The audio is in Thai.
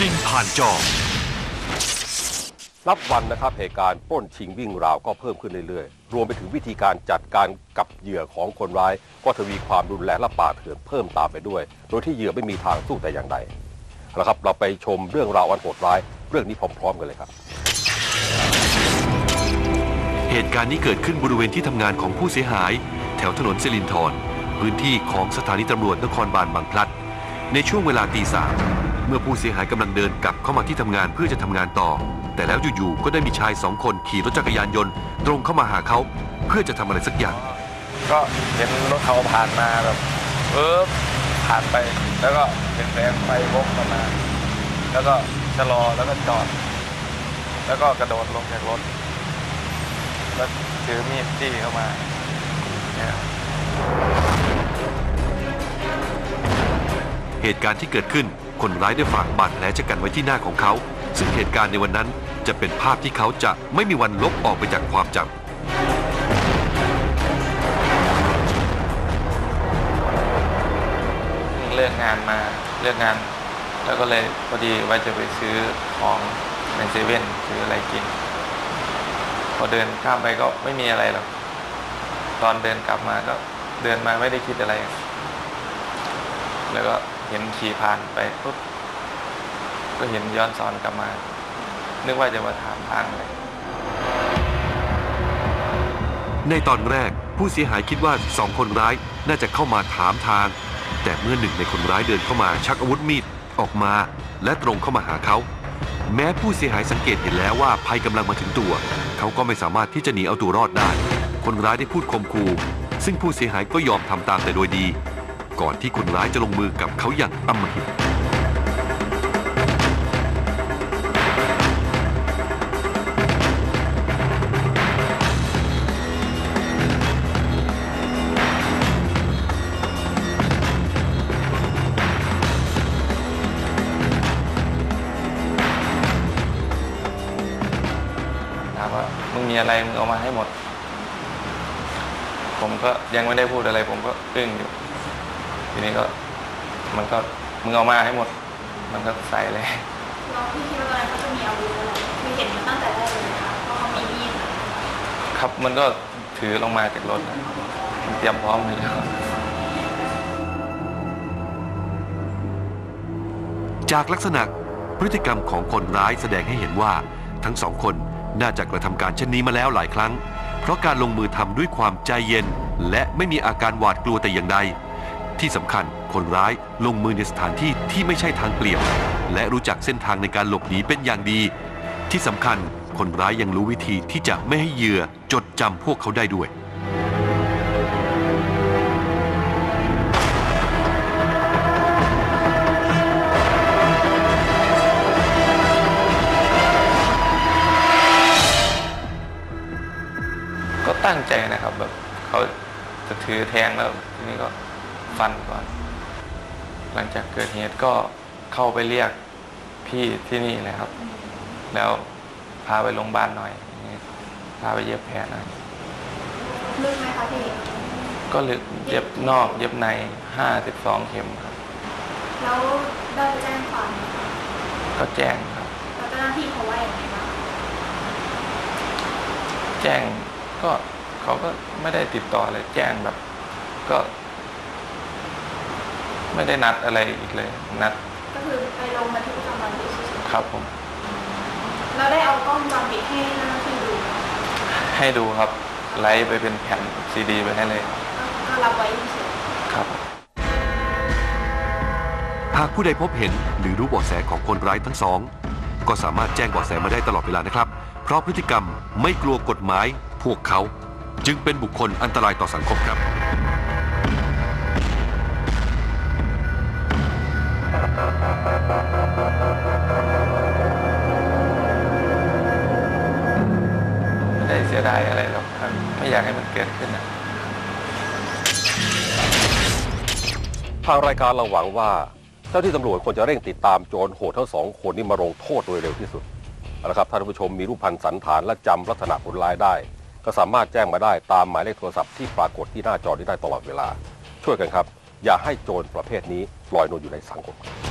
จริงผ่านจอ นับวันนะครับเหตุการณ์ปล้นชิงวิ่งราวก็เพิ่มขึ้นเรื่อยๆ รวมไปถึงวิธีการจัดการกับเหยื่อของคนร้าย ก็ทวีความรุนแรงและป่าเถื่อนเพิ่มตามไปด้วย โดยที่เหยื่อไม่มีทางสู้แต่อย่างใดเอาละครับ เราไปชมเรื่องราวอันโหดร้าย เรื่องนี้พร้อมๆกันเลยครับ เหตุการณ์นี้เกิดขึ้นบริเวณที่ทำงานของผู้เสียหาย แถวถนนสิรินธรพื้นที่ของสถานีตำรวจนครบาลบางพลัด ในช่วงเวลาตีสาม เมื่อผู้เสียหายกำลังเดินกลับเข้ามาที่ทำงานเพื่อจะทำงานต่อ แต่แล้วอยู่ๆก็ได้มีชายสองคนขี่รถจักรยานยนต์ ตรงเข้ามาหาเขาเพื่อจะทำอะไรสักอย่าง ก็เห็นรถเขาผ่านมาแบบเออผ่านไป แล้วก็เป็นแสงไฟวกมา แล้วก็ชะลอแล้วก็จอด แล้วก็กระโดดลงจากรถ แล้วถือมีดจี้เข้ามาเนี่ย เหตุการณ์ที่เกิดขึ้น คนร้ายได้ฝากบาดแผลชะกันไว้ที่หน้าของเขา ซึ่งเหตุการณ์ในวันนั้นจะเป็นภาพที่เขาจะไม่มีวันลบออกไปจากความจำเลิกงานมาเลิกงาน แล้วก็เลยพอดีว่าจะไปซื้อของในเซเว่นซื้ออะไรกิน พอเดินข้ามไปก็ไม่มีอะไรหรอกตอนเดินกลับมาก็เดินมาไม่ได้คิดอะไร แล้วก็ ห็นขี่ผ่านไปปุ๊บก็เห็นย้อนสอนกลับมา นึกว่าจะมาถามทางเลย ในตอนแรกผู้เสียหายคิดว่าสองคนร้ายน่าจะเข้ามาถามทาง แต่เมื่อหนึ่งในคนร้ายเดินเข้ามาชักอาวุธมีดออกมา และตรงเข้ามาหาเขา แม้ผู้เสียหายสังเกตเห็นแล้วว่าภัยกำลังมาถึงตัว เขาก็ไม่สามารถที่จะหนีเอาตัวรอดได้ คนร้ายได้พูดข่มขู่ซึ่งผู้เสียหายก็ยอมทำตามแต่โดยดี ก่อนที่คนร้ายจะลงมือกับเขาอย่างอำมหิตถามว่ามึงมีอะไรมึงเอามาให้หมด ผมก็ยังไม่ได้พูดอะไร ผมก็อึ้งอยู่ ทีนี้ก็มันก็มึงเอามาให้หมด มันก็ใส่เลยเราพี่คิดว่าตอนนั้นเขาจะมีอาวุธอะไรคือเห็นมาตั้งแต่แรกเลยนะคะเพราะเขามีมีดอะครับมันก็ถือลงมาจากรถนะมันเตรียมพร้อมเลยแล้วจากลักษณะพฤติกรรมของคนร้ายแสดงให้เห็นว่าทั้งสองคนน่าจะกระทำการเช่นนี้มาแล้วหลายครั้ง เพราะการลงมือทำด้วยความใจเย็น และไม่มีอาการหวาดกลัวแต่อย่างใด ที่สำคัญคนร้ายลงมือในสถานที่ที่ไม่ใช่ทางเปลี่ยว และรู้จักเส้นทางในการหลบหนีเป็นอย่างดี ที่สำคัญคนร้ายยังรู้วิธีที่จะไม่ให้เหยื่อจดจำพวกเขาได้ด้วยก็ตั้งใจนะครับแบบเขาจะถือแทงแล้วทีนี้ก็ ฟันก่อน หลังจากเกิดเหตุก็เข้าไปเรียกพี่ที่นี่เลยครับ แล้วพาไปโรงพยาบาลหน่อยอย่างงี้พาไปเย็บแผลหน่อยลึกไหมคะพี่ ก็ลึกเย็บนอก เย็บในห้าสิบสองเข็มครับ แล้วได้ไปแจ้งความไหมคะก็แจ้งครับ แล้วเจ้าหน้าที่เขาว่าอย่างไรบ้างแจ้งก็เขาก็ไม่ได้ติดต่อเลยแจ้งแบบ ก็ ไม่ได้นัดอะไรอีกเลย นัดก็คือไปลงบันทึกประจำวันที่เฉยครับผมๆแล้วได้เอากล้องวงจรปิดให้เจ้าหน้าที่ดูไหมให้ดูครับ ไลฟ์ไปเป็นแผ่นซีดีไปให้เลยก็ก็รับไว้เฉยครับ หากผู้ใดพบเห็นหรือรู้เบาะแสของคนร้ายทั้งสอง ก็สามารถแจ้งเบาะแสมาได้ตลอดเวลานะครับ เพราะพฤติกรรมไม่กลัวกฎหมาย พวกเขา จึงเป็นบุคคลอันตรายต่อสังคมครับ ไม่ได้เสียดายอะไรหรอกครับ ไม่อยากให้มันเกิดขึ้นนะทางรายการเราหวังว่า เจ้าที่ตำรวจควรจะเร่งติดตามโจรโหดทั้งสองคนนี้มาลงโทษโดยเร็วที่สุดเอาละครับท่านผู้ชมมีรูปพันธ์สันฐานและจำลักษณะคนร้ายได้ ก็สามารถแจ้งมาได้ตามหมายเลขโทรศัพท์ที่ปรากฏที่หน้าจอนี้ได้ตลอดเวลา ช่วยกันครับ อย่าให้โจรประเภทนี้ลอยนวลอยู่ในสังคมครับ